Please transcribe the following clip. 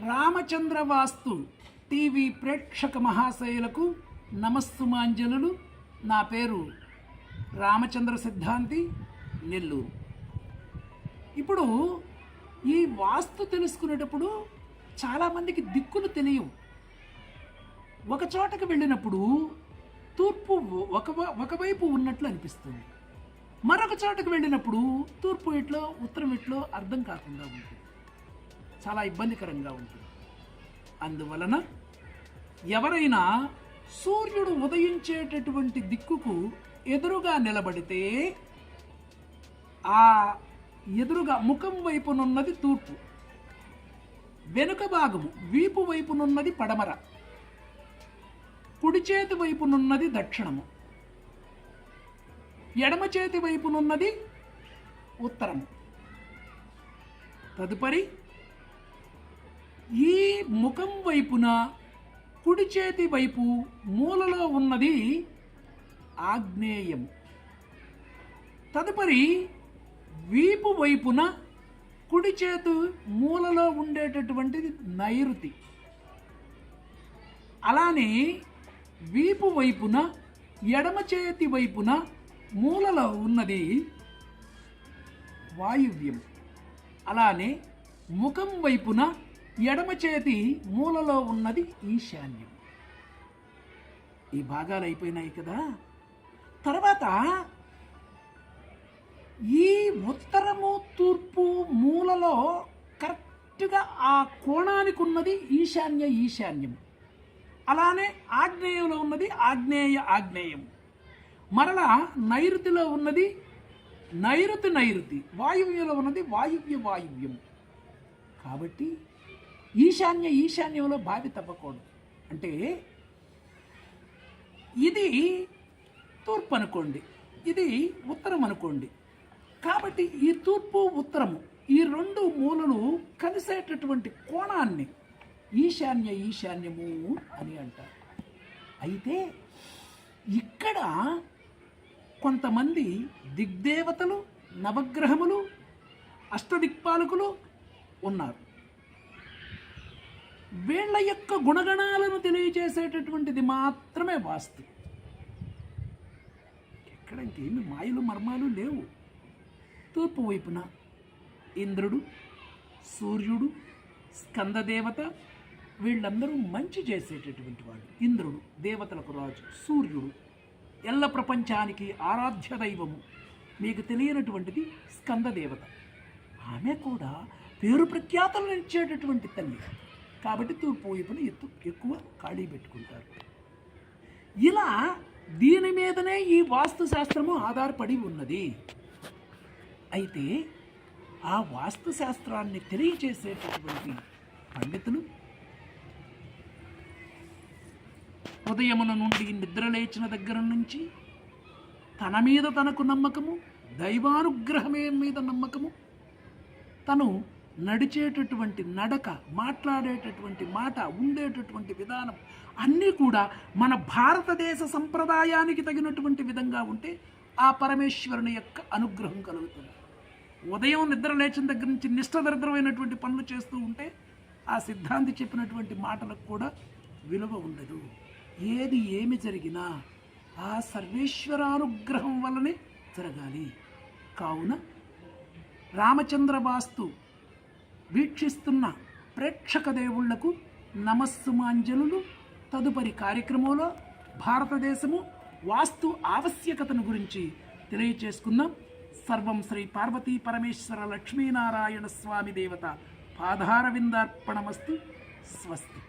రామచంద్ర వాస్తు TV ప్రేక్షక మహాశయులకు నమస్సుమాంజనులు. నా పేరు రామచంద్ర సిద్ధాంతి నెల్లూరు. ఇప్పుడు ఈ వాస్తు తెలుసుకునేటప్పుడు చాలామందికి దిక్కులు తెలియవు. ఒక చోటకి వెళ్ళినప్పుడు తూర్పు ఒక ఒకవైపు ఉన్నట్లు అనిపిస్తుంది. మరొక చోటకు వెళ్ళినప్పుడు తూర్పు ఇట్లో ఉత్తరం ఇట్లో అర్థం కాకుండా ఉంటుంది. చాలా ఇబ్బందికరంగా ఉంటుంది. అందువలన ఎవరైనా సూర్యుడు ఉదయించేటటువంటి దిక్కుకు ఎదురుగా నిలబడితే ఆ ఎదురుగా ముఖం వైపునున్నది తూర్పు వెనుక భాగము వీపు వైపునున్నది పడమర కుడి చేతి వైపునున్నది దక్షిణము ఎడమ చేతి వైపునున్నది ఉత్తరము. తదుపరి ఈ ముఖం వైపున కుడి చేతి వైపు మూలలో ఉన్నది ఆగ్నేయం. తదుపరి వీపు వైపున కుడి చేతు మూలలో ఉండేటటువంటిది నైరుతి. అలానే వీపు వైపున ఎడమ చేతి వైపున మూలలో ఉన్నది వాయువ్యం. అలానే ముఖం వైపున ఎడమ చేతి మూలలో ఉన్నది ఈశాన్యం. ఈ భాగాలు అయిపోయినాయి కదా. తర్వాత ఈ ఉత్తరము తూర్పు మూలలో కరెక్ట్గా ఆ కోణానికి ఉన్నది ఈశాన్య ఈశాన్యం. అలానే ఆగ్నేయంలో ఉన్నది ఆగ్నేయ ఆగ్నేయం. మరలా నైరుతిలో ఉన్నది నైరుతి నైరుతి వాయువ్యంలో ఉన్నది వాయువ్య వాయువ్యం. కాబట్టి ఈశాన్య ఈశాన్యంలో బావి తవ్వకూడదు. అంటే ఇది తూర్పు అనుకోండి ఇది ఉత్తరం అనుకోండి. కాబట్టి ఈ తూర్పు ఉత్తరము ఈ రెండు మూలలు కలిసేటటువంటి కోణాన్ని ఈశాన్య ఈశాన్యము అని అంటారు. అయితే ఇక్కడ కొంతమంది దిగ్దేవతలు నవగ్రహములు అష్టదిక్పాలకులు ఉన్నారు. వీళ్ళ యొక్క గుణగణాలను తెలియజేసేటటువంటిది మాత్రమే వాస్తు. ఎక్కడ ఇంకేమి మాయలు మర్మాలు లేవు. తూర్పు వైపున ఇంద్రుడు సూర్యుడు స్కందదేవత వీళ్ళందరూ మంచి చేసేటటువంటి వాళ్ళు. ఇంద్రుడు దేవతలకు రాజు సూర్యుడు ఎల్ల ప్రపంచానికి ఆరాధ్య దైవము. మీకు తెలియనటువంటిది స్కందదేవత. ఆమె కూడా పేరు ప్రఖ్యాతలు ఇచ్చేటటువంటి తల్లి. కాబట్టి తూర్పు వైపున ఎత్తు ఎక్కువ ఖాళీ పెట్టుకుంటారు. ఇలా దీని మీదనే ఈ వాస్తు శాస్త్రము ఆధారపడి ఉన్నది. అయితే ఆ వాస్తు శాస్త్రాన్ని తెలియచేసేటటువంటి పండితులు ఉదయమున నుండి నిద్రలేచిన దగ్గర నుంచి తన మీద తనకు నమ్మకము దైవానుగ్రహమే మీద నమ్మకము తను నడిచేటటువంటి నడక మాట్లాడేటటువంటి మాట ఉండేటటువంటి విధానం అన్నీ కూడా మన భారతదేశ సంప్రదాయానికి తగినటువంటి విధంగా ఉంటే ఆ పరమేశ్వరుని యొక్క అనుగ్రహం కలుగుతుంది. ఉదయం నిద్ర లేచిన దగ్గర నుంచి నిష్ఠదరిద్రమైనటువంటి పనులు చేస్తూ ఉంటే ఆ సిద్ధాంతి చెప్పినటువంటి మాటలకు కూడా విలువ ఉండదు. ఏది ఏమి జరిగినా ఆ సర్వేశ్వరానుగ్రహం వల్లనే జరగాలి. కావున రామచంద్ర వాస్తు వీక్షిస్తున్న ప్రేక్షక దేవుళ్ళకు నమస్సుమాంజలు తదుపరి కార్యక్రమంలో భారతదేశము వాస్తు ఆవశ్యకతను గురించి తెలియచేసుకుందాం. సర్వం శ్రీ పార్వతీ పరమేశ్వర లక్ష్మీనారాయణ స్వామి దేవత పాధారవిందార్పణమస్తు స్వస్తి.